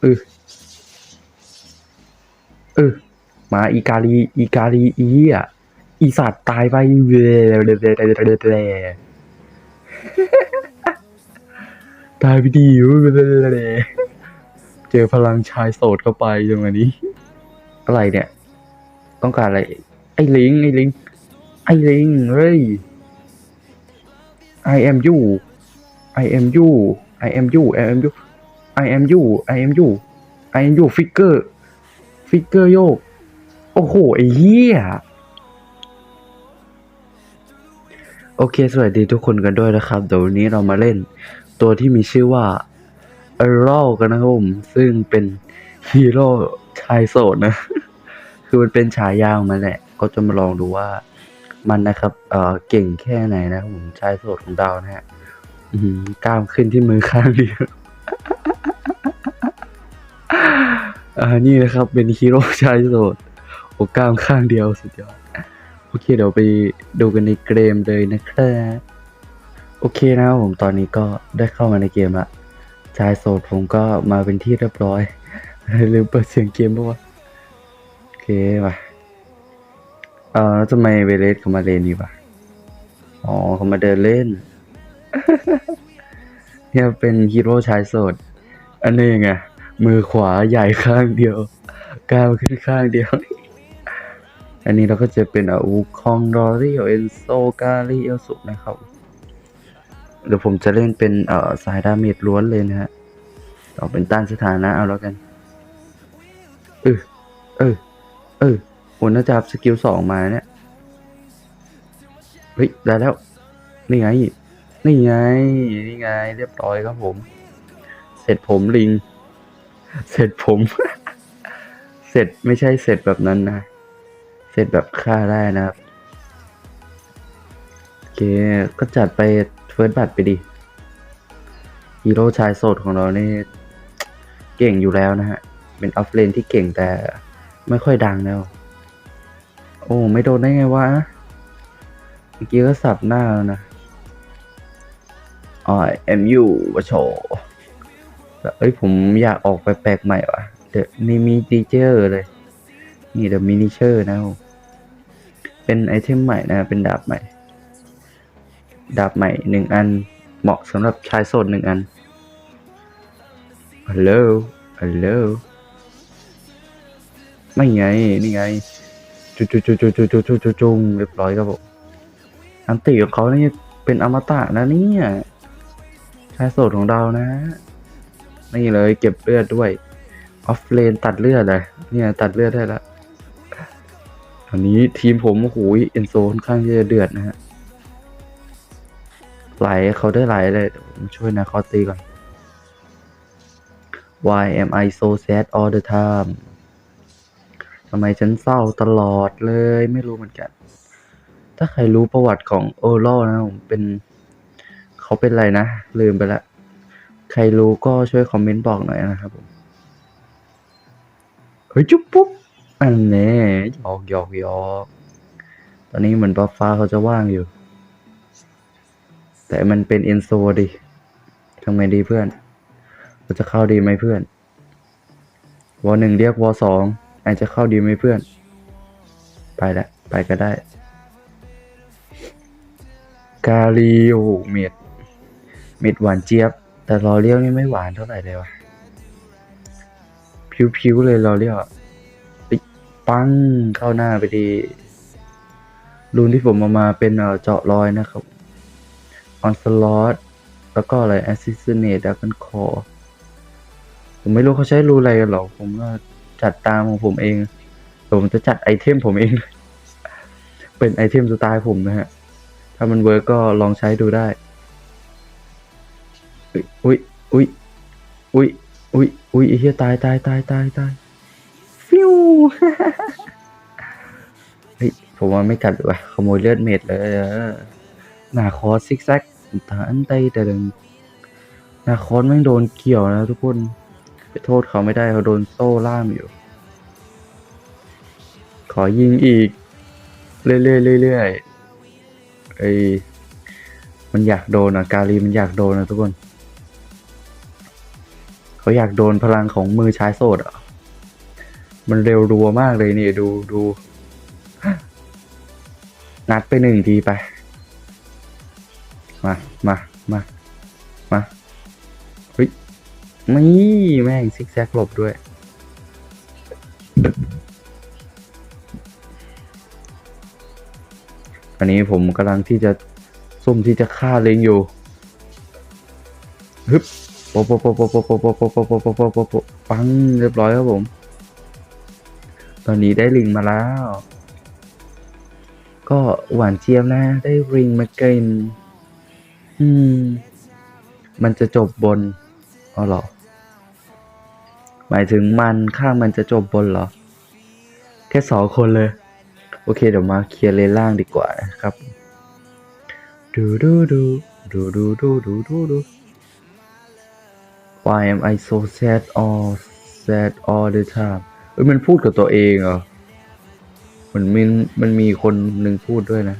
เออเออมาอีกาลีอีกาลีอีอะอีสัตว์ตายไปเวตายไปดีเจอพลังชายโสดเข้าไปอย่างนี้ อะไรเนี่ย ต้องการอะไร ไอ้ลิงไอ้ลิงไอ้ลิงเฮ้ย I am you I am you I am you I am you I am you I am you I am you ฟิกเกอร์ฟิกเกอร์โยก โอ้โห ไอ้เหี้ย โอเค สวัสดีทุกคนกันด้วยนะครับ เดี๋ยววันนี้เรามาเล่นตัวที่มีชื่อว่า e r o กันนะครับผม ซึ่งเป็นฮีโร่ชายโสดนะ คือมันเป็นฉายาของมันแหละ ก็จะมาลองดูว่ามันนะครับเอ่อเก่งแค่ไหนนะครับผมชายโสดของเรานะฮะกล้ามขึ้นที่มือข้างเดียว อ่านี่นะครับ เป็นฮีโร่ชายโสดโอกล้ามข้างเดียวสุดยอด โอเค เดี๋ยวไปดูกันในเกมเลยนะครับโอเคนะผมตอนนี้ก็ได้เข้ามาในเกมละชายโสดผมก็มาเป็นที่เรียบร้อยลืมเปิดเสียงเกมปะวะโอเคป่ะเออแล้วทำไมเวเลสเขามาเลนนี่วะอ๋อเขามาเดินเล่นเนี่ยเป็นฮีโร่ชายโสดอันนี้ไง มือขวาใหญ่ข้างเดียวก้ามขึ้นข้างเดียว อันนี้เราก็จะเป็นอาวูคองดอริโอเอนโซกาลิเอลสุนะครับเดี๋ยวผมจะเล่นเป็นเอ่อสายดาเมจล้วนเลยนะฮะเอาเป็นต้านสถานะเอาแล้วกันเออเออเออโหน่าจะอัพสกิลสองมาเนี่ยเฮ้ยได้แล้ว นี่ไง นี่ไง นี่ไง เรียบร้อยครับผม เสร็จผมลิง เสร็จผม เสร็จไม่ใช่เสร็จแบบนั้นนะ เสร็จแบบฆ่าได้นะครับ โอเค ก็จัดไปเฟิร์สบัตไปดิ ฮีโร่ชายโสดของเรานี่ เก่งอยู่แล้วนะฮะ เป็นออฟเลนที่เก่งแต่ไม่ค่อยดังแล้ว โอ้ ไม่โดนได้ไงวะ เมื่อกี้ก็สับหน้าแล้วนะอ๋อ MU วะโช แบบเอ้ยผมอยากออกไปแปลกใหม่ว่ะเดอะนีมีดีเจอร์เลย นี่เดอะมินิเชอร์นะเป็นไอเทมใหม่นะ เป็นดาบใหม่ ดาบใหม่หนึ่งอันเหมาะสำหรับชายโสดหนึ่งอันฮัลโหลฮัลโหลไม่ไง นี่ไงจุจุจุจุจุจุจุจุจุงเรียบร้อยครับผมอันติของเขานี่เป็นอมตะนะเนี่ยชายโสดของเรานะ นี่เลยเก็บเลือดด้วย ออฟเลนตัดเลือดเลยเนี่ยตัดเลือดได้ละอันนี้ทีมผมโอ้โหเอนโซค่อนข้างจะเดือดนะฮะไหลเขาได้ไหลเลยผมช่วยนะคอตีก่อน Why am I so sad all the time ทำไมฉันเศร้าตลอดเลยไม่รู้เหมือนกัน ถ้าใครรู้ประวัติของโอโลนะผมเป็น เขาเป็นอะไรนะ ลืมไปละ ใครรู้ก็ช่วยคอมเมนต์บอกหน่อยนะครับผมเฮ้ยจุ๊บปุ๊บอันแน่หยอกหยอกหยอกตอนนี้เหมือนบัฟฟ้าเขาจะว่างอยู่ แต่มันเป็นเอนโซดิทำไงดีเพื่อน เราจะเข้าดีไหมเพื่อนวอหนึ่งเรียกวอสองอาจจะเข้าดีไหมเพื่อน ไปละไปก็ได้ กาลีโอเม็ดเม็ดหวานเจี๊ยบ แต่รอเลี้ยวนี่ไม่หวานเท่าไหร่เลยวะผิวๆเลยรอเลี้ยวอะปิ๊กปังเข้าหน้าไปดีรูนที่ผมเอามาเป็นเจาะรอยนะครับออนสลอตแล้วก็อะไร assassinate dragon core ผมไม่รู้เขาใช้รูอะไรกันหรอ ผมก็จัดตามของผมเอง ผมจะจัดไอเทมผมเอง เป็นไอเทมสไตล์ผมนะฮะ ถ้ามันเวิร์กก็ลองใช้ดูได้ อุ้ยอุ้ยอุ้ยอุ้ยอุ้ยไอ้เหี้ยตายตายตายตายตายฟิวเฮ้ยผมว่าไม่กัดดีกว่าขโมยเลือดเม็ดเลยเออหนาคอสซิกแซกฐานไตแต่ดึงหนาคอสแม่งโดนเกี่ยวนะทุกคนไปโทษเขาไม่ได้เขาโดนโซ่ล่ามอยู่ ขอยิงอีก เรื่อยๆเรื่อยๆไอ้ยมันอยากโดนอะ กาลีมันอยากโดนนะทุกคน เขาอยากโดนพลังของมือชายโสดอะ มันเร็วรัวมากเลยนี่ดูดูนัดไปหนึ่งทีไป มา มา มา มาเฮ้ยนี่แม่งซิกแซกหลบด้วย อันนี้ผมกำลังที่จะซุ่มที่จะฆ่าเลงอยู่ฮึบ โปะโปะโปะโปะโปะโปะโปะโปะโปโปะโปโปะโปปะปังเรียบร้อยครับผม ตอนนี้ได้ลิงมาแล้ว ก็หวานเจี๊ยบนะ ได้ริงมาเกินอืม มันจะจบบนอ๋อหรอ หมายถึงมันข้างมันจะจบบนเหรอ แค่สองคนเลย โอเคเดี๋ยวมาเคลียร์เลนล่างดีกว่านะครับ ดูดูดูดูดูดูดูดูดู Why am I so sad all sad all the time เอ้ยมันพูดกับตัวเองเหรอเหมือนมันมันมีคนหนึ่งพูดด้วยนะ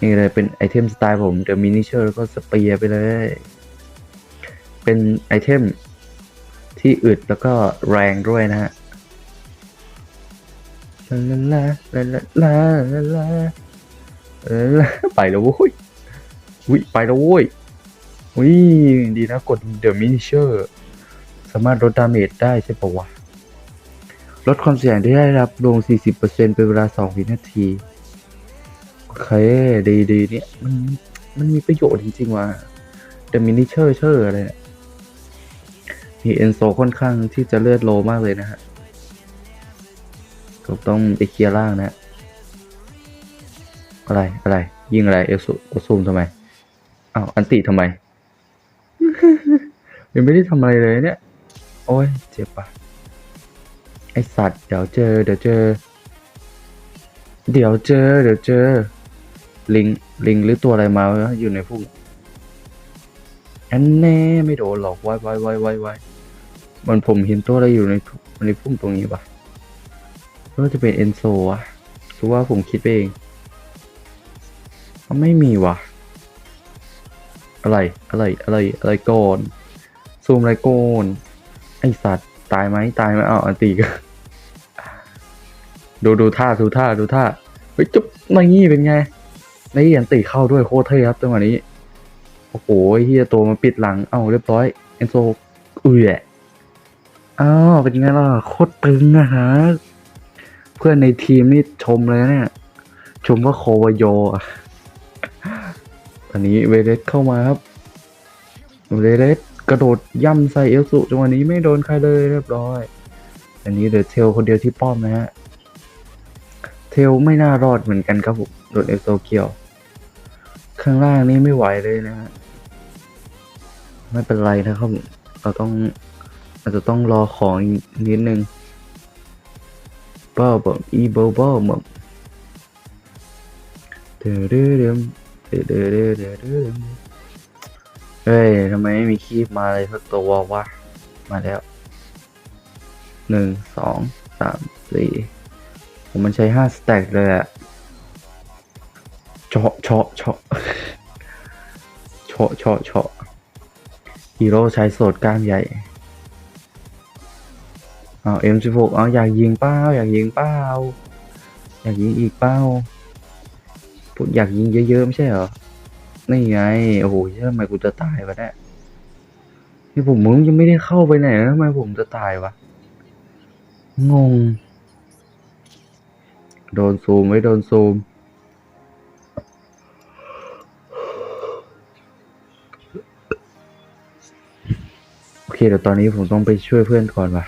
นี่เลยเป็นไอเทมสไตล์ผม The Miniature แล้วก็สเปียร์ไปเลย เป็นไอเทมที่อึดแล้วก็แรงด้วยนะฮะลาลาลาลาลาลาลาไปแล้วโว้ยวิไปแล้วโว้ย วิดีนะกด The Miniature สามารถลดดาเมจได้ใช่ปะวะ ลดความเสี่ยงที่ได้รับลง 40%เป็นเวลา 2 วินาที โอเค ดีดีเนี่ย มันมันมีประโยชน์จริง ๆ ว่ะ The Miniature เชอร์อะไรเนี่ยมีเอนโซค่อนข้างที่จะเลือดโลมากเลยนะฮะผมต้องไปเคลียร์ล่างนะ อะไร อะไร ยิงอะไร เอลซูเอลซูมทำไม อ้าว อันติทำไม ยังไม่ได้ทำอะไรเลยเนี่ย โอ้ยเจ็บปะไอสัตว์เดี๋ยวเจอ เดี๋ยวเจอ เดี๋ยวเจอ เดี๋ยวเจอ ลิง ลิงหรือตัวอะไรมาวะอยู่ในพุ่มอันแน่ไม่โดนหรอกไว้ไว้ไว้ไว้ไว้มันผมเห็นตัวอะไรอยู่ในทุ่มในพุ่มตรงนี้ปะก็จะเป็นเอนโซอะคือว่าผมคิดไปเองมันไม่มีวะอะไรอะไรอะไรอะไรก่อน ซูมไรโกนไอสัตว์ ตายไหมตายไหมอ้าวอันตีก็ดูดูท่าดูท่าดูท่าเฮ้ยจุ๊บมางี้เป็นไงนี่อันตีเข้าด้วยโคตรเท่ครับจังหวะนี้ โอ้โหเฮียตัวมาปิดหลัง เอ้าเรียบร้อย เอนโซอุ้ยแหละอ้าวเป็นยังไงล่ะโคตรตึงนะฮะเพื่อนในทีมนี่ชมเลยนะเนี่ย ชมว่าโควโยอะอันนี้เวเลสเข้ามาครับเวเลส กระโดดย่ำใส่เอลสุจังหวะนี้ไม่โดนใครเลยเรียบร้อย อันนี้เดอะเทลคนเดียวที่ป้อมนะฮะ เทลไม่น่ารอดเหมือนกันครับผมโดนเอลโซเกี่ยว ข้างล่างนี่ไม่ไหวเลยนะฮะ ไม่เป็นไรนะครับเราต้องอาจจะต้องรอของนิดนึงบ้าแบบอีเบลบ้าแบบเดือดเดือดเดือดเดือดเดือด เอ้ยทำไมไม่มีคีบมาเลยสักตัววะ มาแล้วหนึ่งสองสามสี่ผมมันใช้ห้าสแต็กเลยอะเฉาะเฉาะเฉาะเฉาะเฉาะเฉาะฮีโร่ใช้โสดกล้ามใหญ่เอาเอ็มสิบหกเอาอยากยิงเป้าอยากยิงเป้าอยากยิงอีกเป้าพวกอยากยิงเยอะๆไม่ใช่เหรอ นี่ไง โอ้โหเชื่อทำไมกูจะตายวะเนี่ยนี่ผมมึงยังไม่ได้เข้าไปไหนนะทำไมผมจะตายวะ งง โดนซูมไว้โดนซูม โอเคเดี๋ยวตอนนี้ผมต้องไปช่วยเพื่อนก่อนว่ะ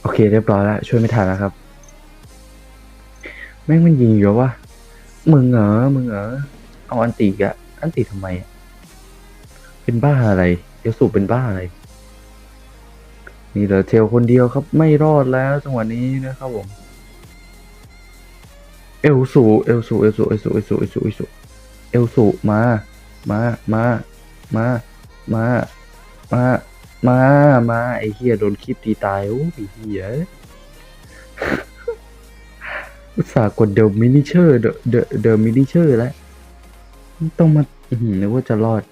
โอเคเรียบร้อยแล้ว ช่วยไม่ทันแล้วครับ แม่งมันยิงอยู่วะมึงเหรอ มึงเหรอ เอาอันตีอะ อันตีทำไมอะเป็นบ้าอะไรเดี๋ยสูบเป็นบ้าอะไร นี่เหลือเทลคนเดียวครับ ไม่รอดแล้วจังหวะนี้นะครับผม เอลสูเอลสูเอลสูเอลสูเอลสูเอลสูเอลสูเอลสูมา มา มา มา มา มา มา มาไอ้เฮียโดนคลิปตีตายโอ้ยไอเฮียอุตส่าห์กดเดอะมินิเชอร์เดอะเดอะเดอะมินิเชอร์แล้ว ต้องมาอือหือนึกว่าจะรอด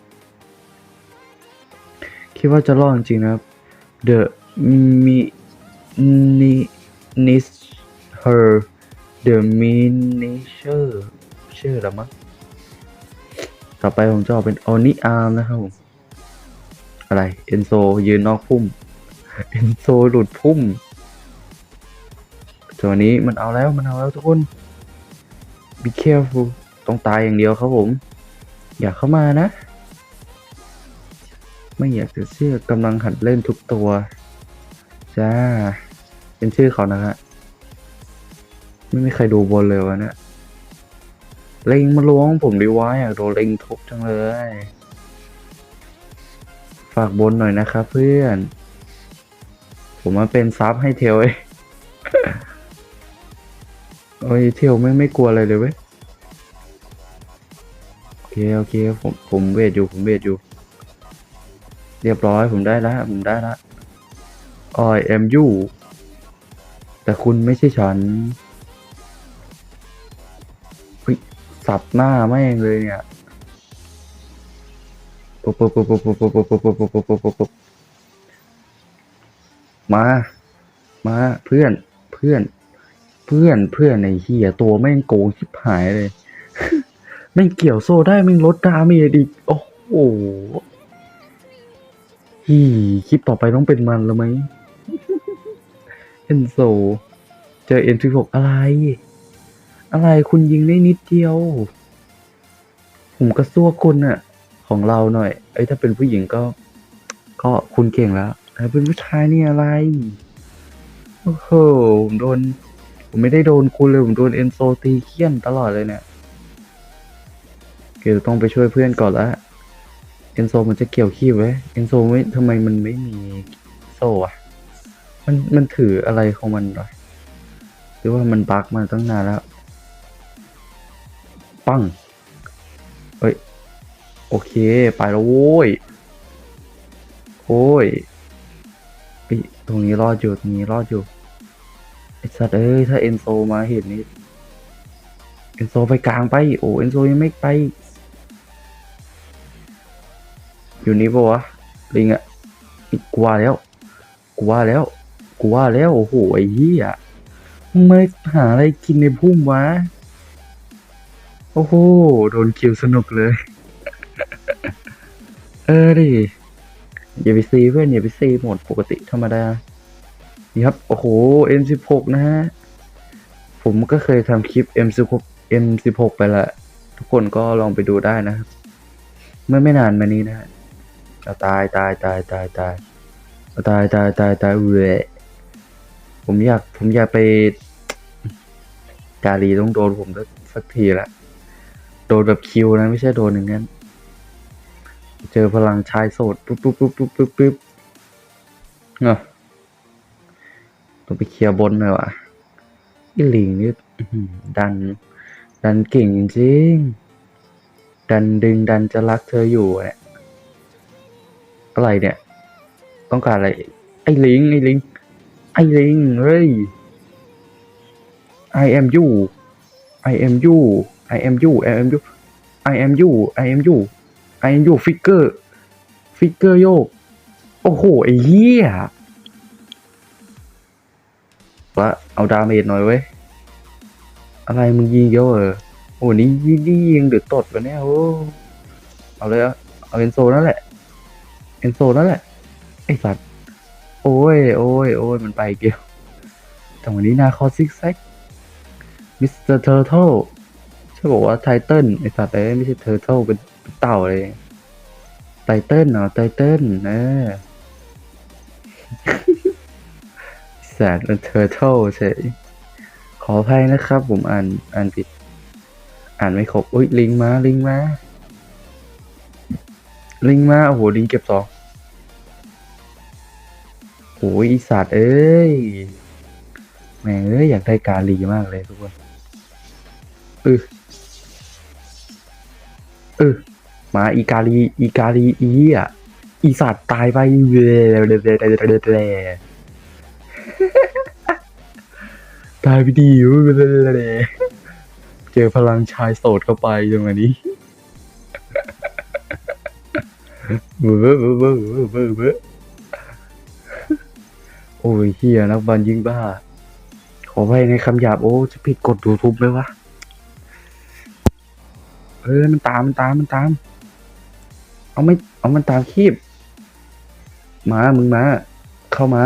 คิดว่าจะรอดจริงนะครับ the mi ni nis her the miniature ชื่ออะไรมั้งต่อไปผมจะออกเป็นออนิอาร์มนะครับผม อะไร เอนโซยืนนอกพุ่ม เอนโซหลุดพุ่มตัวนี้มันเอาแล้วมันเอาแล้วทุกคน be careful ต้องตายอย่างเดียวครับผม อย่าเข้ามานะ ไม่อยากจะเชื่อกำลังหัดเล่นทุกตัว จ้า เป็นชื่อเขานะฮะ ไม่มีใครดูบนเลยวะเนี่ยเล็งมาล้วงผมดีวะอยากโดนเล็งทุบจังเลย ฝากบนหน่อยนะครับเพื่อน ผมมาเป็นซับให้เทลเองโอ้ยเทลไม่ไม่กลัวอะไรเลยเว้ย เคโอเคผมผมเวทอยู่ผมเวทอยู่ เรียบร้อยผมได้แล้วผมได้แล้ว I am you แต่คุณไม่ใช่ฉันสับหน้าแม่งเลยเนี่ยปุ๊บปุ๊บปุ๊บปุ๊บปุ๊บปุ๊บปุ๊บปุ๊บปุ๊บปุ๊บปุ๊บปุ๊บมา มาเพื่อนเพื่อน เพื่อนเพื่อนไอ้เหี้ยตัวแม่งโกงชิบหายเลย แม่งเกี่ยวโซ่ได้แม่งลดดาเมจอีกโอ้โหฮีคลิปต่อไปต้องเป็นมันแล้วไหมเอ็นโซ เจอเอ็นสิบหกอะไร อะไรคุณยิงได้นิดเดียว ผมก็ซัวคุณอะของเราหน่อยเอ้ยถ้าเป็นผู้หญิงก็ ก็คุณเก่งแล้วแต่เป็นผู้ชายนี่อะไร โอ้โหผมโดน ผมไม่ได้โดนคุณเลย ผมโดนเอนโซตีเคี่ยนตลอดเลยเนี่ย เกี่ยวต้องไปช่วยเพื่อนก่อนละเอนโซมันจะเกี่ยวขี้ไว้เอนโซไม่ทำไมมันไม่มีโซ่อะมันมันถืออะไรของมันวะหรือว่ามันบักมาตั้งนานแล้ว ปังเฮ้ย โอเค ไปแล้วโว้ยโอ้ยเอ้ยตรงนี้รอดอยู่ตรงนี้รอดอยู่ไอ้สัตว์เอ้ย ถ้าเอนโซมาเห็นนี่เอนโซไปกลางไป โอ้เอนโซยังไม่ไป อยู่นี่ปะวะลิงอะกว่าแล้วกว่าแล้วกว่าแล้วโอ้โหไอ้เหี้ยมึงมาหาอะไรกินในพุ่มวะโอ้โหโดนคิวสนุกเลย เออดิอย่าไปซีเพื่อนอย่าไปซีหมดปกติธรรมดานี่ครับโอ้โห M16 นะฮะผมก็เคยทำคลิป M16 M16 ไปละ ทุกคนก็ลองไปดูได้นะครับเมื่อไม่นานมานี้นะฮะ เอาตายตายตายตายตายเอาตายตายตายตายเว้ผมอยากผมอยากไปกาลีต้องโดนผมสักสักทีละโดนแบบคิวนะไม่ใช่โดนอย่างนั้น เจอพลังชายโสดปุ๊บปุ๊บปุ๊บปุ๊บปุ๊บปุ๊บเนาต้องไปเคลียร์บนหน่อยวะไอีหลิงนี่ดัน ดันเก่งจริงดันดึงดันจะรักเธออยู่เนี่ย อะไรเนี่ย ต้องการอะไร ไอ้ลิงไอ้ลิงไอ้ลิงเฮ้ย I am you I am you I am you I am you I am you I am you I am you ฟิกเกอร์ฟิกเกอร์โยก โอ้โห ไอ้เหี้ยละเอาดาเมจหน่อยเว้ย อะไรมึงยิงเยอะเออโอ้นี่นี่ยิงเดือดตดวะเนี่ยโอ้ เอาเลยอะเอาเอนโซนั่นแหละ อนโซนั่นแหละ ไอ้สัตว์ โอ้ย โอ้ย โอ้ย มันไปเกี่ยวแต่วันนี้นาคอซิกแซกมิสเตอร์เทอร์เทลใช่บอกว่าไทเทิลไอสัตว์เอ้ไม่ใช่เทอร์เทลเป็นเป็นเต่าเลยไทเทิลเนาะไทเทิลเออแสนเป็นเทอร์เทลเฉยขออภัยนะครับ ผมอ่านอ่านผิด อ่านไม่ครบอุ้ยลิงมาลิงมาลิงมา โอ้โห ลิงเก็บสอง โอ้ยอีสัตว์เอ้ยแม่เอ้ยอยากได้กาลีมากเลยทุกคนเออเออมาอีกาลีอีกาลีอีอะอีสัตว์ตายไปเว้ยตายไปดีเว้ยเจอพลังชายโสดเข้าไปจังหวะนี้เบ้อเบ้อเบ้อเบ้อเบ้อ โอ้ยเฮียนักบอลยิงบ้า ขอไว้ในคำหยาบโอ้จะผิดกฎยูทูบไหมวะ เออมันตามมันตามมันตาม เอาไม่เอามันตามคีบ มามึงมา เข้ามา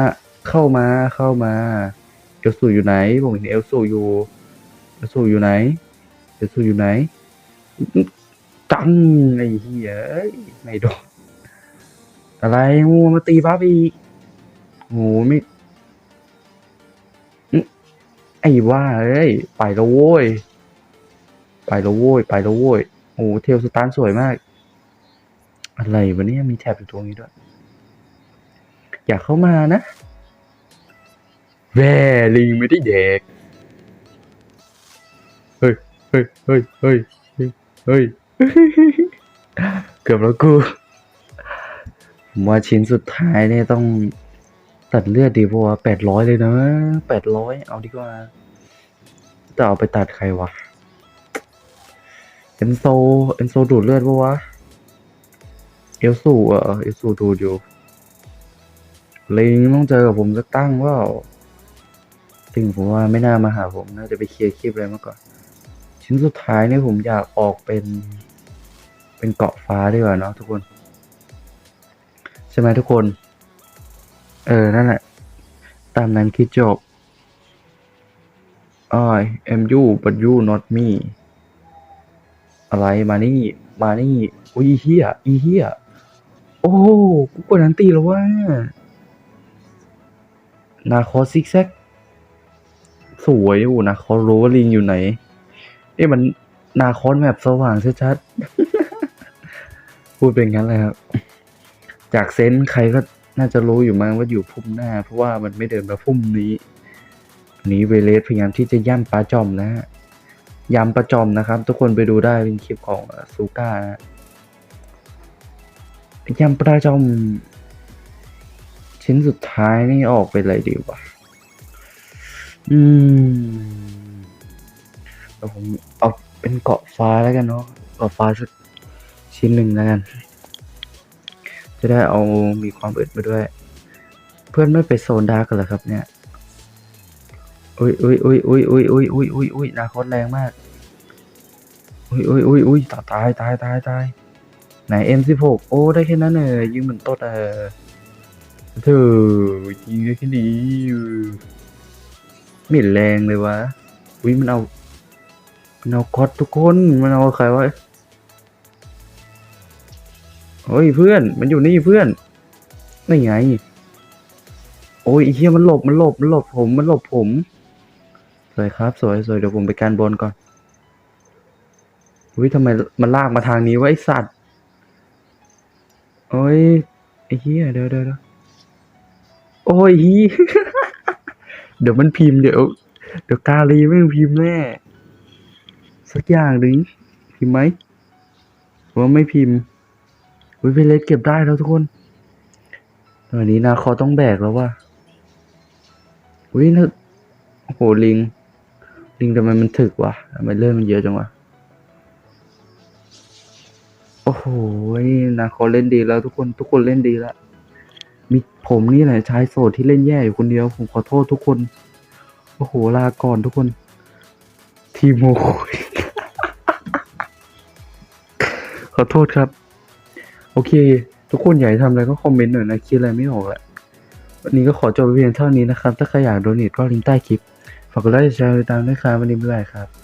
เข้ามาเข้ามาเอลสูอยู่ไหนผมเห็นเอลสูอยู่เอลสูอยู่ไหนเอลสูอยู่ไหนจังไอ้เหี้ยเอ้ยไม่โดนอะไรงูมาตีบ้าบีก โหไม่ไอ้ว่าเอ้ย ไปแล้วโว้ย ไปแล้วโว้ย ไปแล้วโว้ย โอ้โหเทลสตาร์สวยมาก อะไรวะเนี่ยมีแท็บอยู่ตรงนี้ด้วย อยากเข้ามานะแวลิงไม่ได้เด็ก เฮ้ย เฮ้ย เฮ้ย เฮ้ย เฮ้ย เกือบแล้วกูผมว่าชิ้นสุดท้ายเนี่ยต้อง ตัดเลือดดีเพราะว่าแปดร้อยเลยนะแปดร้อยเอาดีกว่าจะเอาไปตัดใครวะเอนโซเอนโซดูดเลือดปะวะเอลสูเออเอลสูดูดอยู่ลิงต้องเจอกับผมสักตั้งว่าจริงผมว่าไม่น่ามาหาผมน่าจะไปเคลียร์คลิปอะไรมาก่อน ชิ้นสุดท้ายนี่ผมอยากออกเป็น เป็นเกาะฟ้าดีกว่าเนาะทุกคน ใช่ไหมทุกคน เออ นั่นแหละ ตามนั้นคิดจบ I am you but you not me อะไรมานี่ มานี่อุ้ยเฮียอีเฮียโอ้กูกดนันตีแล้วว่า นาคอซิกแซก สวยอยู่นาคอรู้ว่าลิงอยู่ไหน เอ๊ะมันนาคอนแบบสว่างชัดๆพูดเป็นงั้นเลยครับ จากเซนใครก็ น่าจะรู้อยู่มั้งว่าอยู่พุ่มหน้า เพราะว่ามันไม่เดินมาพุ่มนี้นี้เวเลสพยายามที่จะย่ำปลาจอมนะฮะยำปลาจอมนะครับ ทุกคนไปดูได้เป็นคลิปของซูก้านะย่ำปลาจอม ชิ้นสุดท้ายนี่ออกไปอะไรดีวะอืมเดี๋ยวผมเอาเป็นเกาะฟ้าแล้วกันเนาะเกาะฟ้าสักชิ้นหนึ่งแล้วกัน จะได้เอามีความอึดมาด้วย เพื่อนไม่ไปโซนดาร์กเหรอครับเนี่ยอุ้ยอุ้ยอุ้ยอุ้ยอุ้ยอุ้ยอุ้ยอุ้ยอุ้ยนาคตแรงมากอุ้ยอุ้ยอุ้ยอุ้ยตายตายตายตายไหน M16 โอ้ได้แค่นั้นเออยิงเหมือนต๊ดเออเธอยิงได้แค่นี้ไม่แรงเลยวะอุ้ยมันเอามันเอาคอตทุกคนมันเอาใครวะ เฮ้ยเพื่อน มันอยู่นี่เพื่อนนี่ไง โอ้ยไอ้เหี้ยมันหลบมันหลบมันหลบผมมันหลบผม สวยครับ สวยสวยเดี๋ยวผมไปการบนก่อนอุ้ยทำไมมันลากมาทางนี้วะไอสัตว์โอ้ยไอ้เหี้ยเดี๋ยวเดี๋ยวโอ้ยเหี้ยเดี๋ยวมันพิมพ์เดี๋ยว เดี๋ยวกาลีไม่พิมพ์แน่สักอย่างหนึ่งพิมพ์ไหมว่าไม่พิมพ์ อุ้ยเลสเก็บได้แล้วทุกคนตอนนี้นาคอต้องแบกแล้วว่ะอุ้ยนะโอ้โหลิง ลิงทำไมมันถึกวะทำไมเลื่อนมันเยอะจังวะ โอ้โหนาคอเล่นดีแล้วทุกคน ทุกคนเล่นดีแล้ว มีผมนี่แหละชายโสดที่เล่นแย่อยู่คนเดียว ผมขอโทษทุกคน โอ้โห ลาก่อนทุกคน ทีโมโขอโทษครับ โอเค ทุกคนอยากทำอะไรก็คอมเมนต์หน่อยนะคิดอะไรไม่ออกแหละวันนี้ก็ขอจบเพียงเท่านี้นะครับ ถ้าใครอยากโดเนทก็ลิงก์ใต้คลิปฝากกดไลค์แชร์ติดตามด้วยครับวันนี้บ๊ายบายครับ